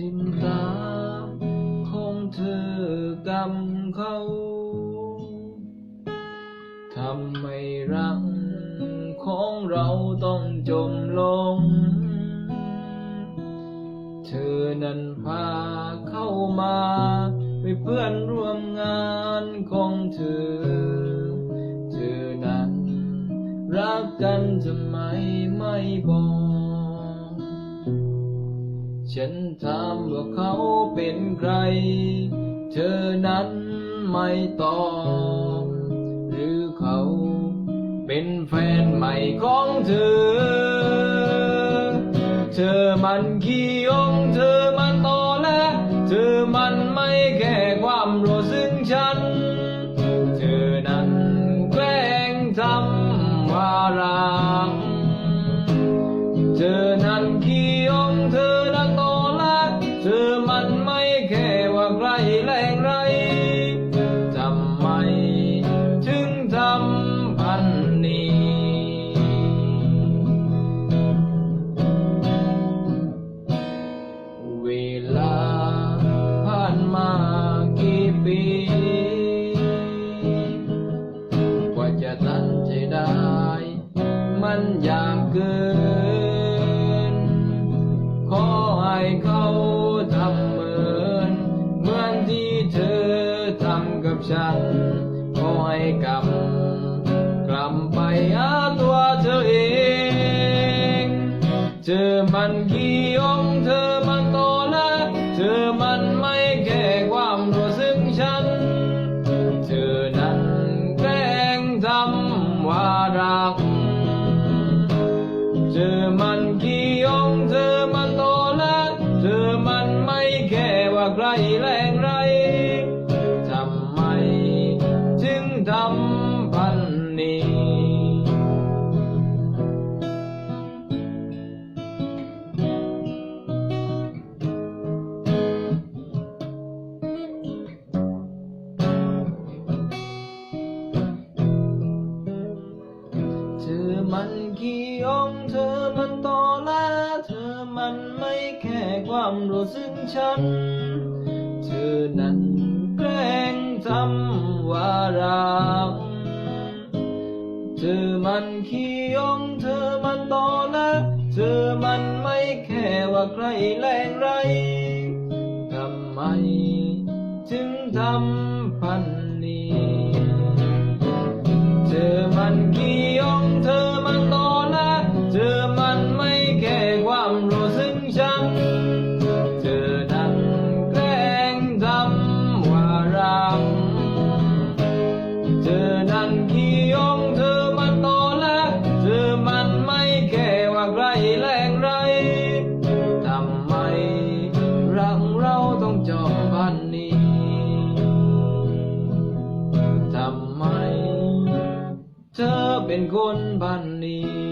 ติมตาของเธอกำเขาทำให้รักของเราต้องจมลง เธอนั้นพาเข้ามาเป็นเพื่อนร่วมงานของเธอ เธอนั้นรักกันทำไมไม่บอก ฉันถามว่าเขาเป็นใคร เธอนั้นไม่ตอบ หรือเขาเป็นแฟนใหม่ของเธอ เธอมันขี้ แรงไรทำไมถึงทำพันนี้ เวลาผ่านมากี่ปีกว่าจะตัดใจได้ มันยากเกิน กับฉันขอให้กลับ กลับไปหาตัวเธอเอง เธอมันขี้ยงเธอมันโตและเธอมันไม่แก่ความรู้สึกฉัน เธอนั้นแกล้งทำว่ารัก เธอมันขี้ยงเธอมันโตและเธอมันไม่แค่ว่าใครแรงไรท ขี้ยงเธอมันโตและเธอมันไม่แค่ความรู้สึกฉัน เธอนั้นแกล้งทำว่ารักเธอมันขี้ยงเธอมันโตและเธอมันไม่แค่ว่าใครแรงไรทำไม ถึงทำพันนี้ เป็นคนบ้านนี้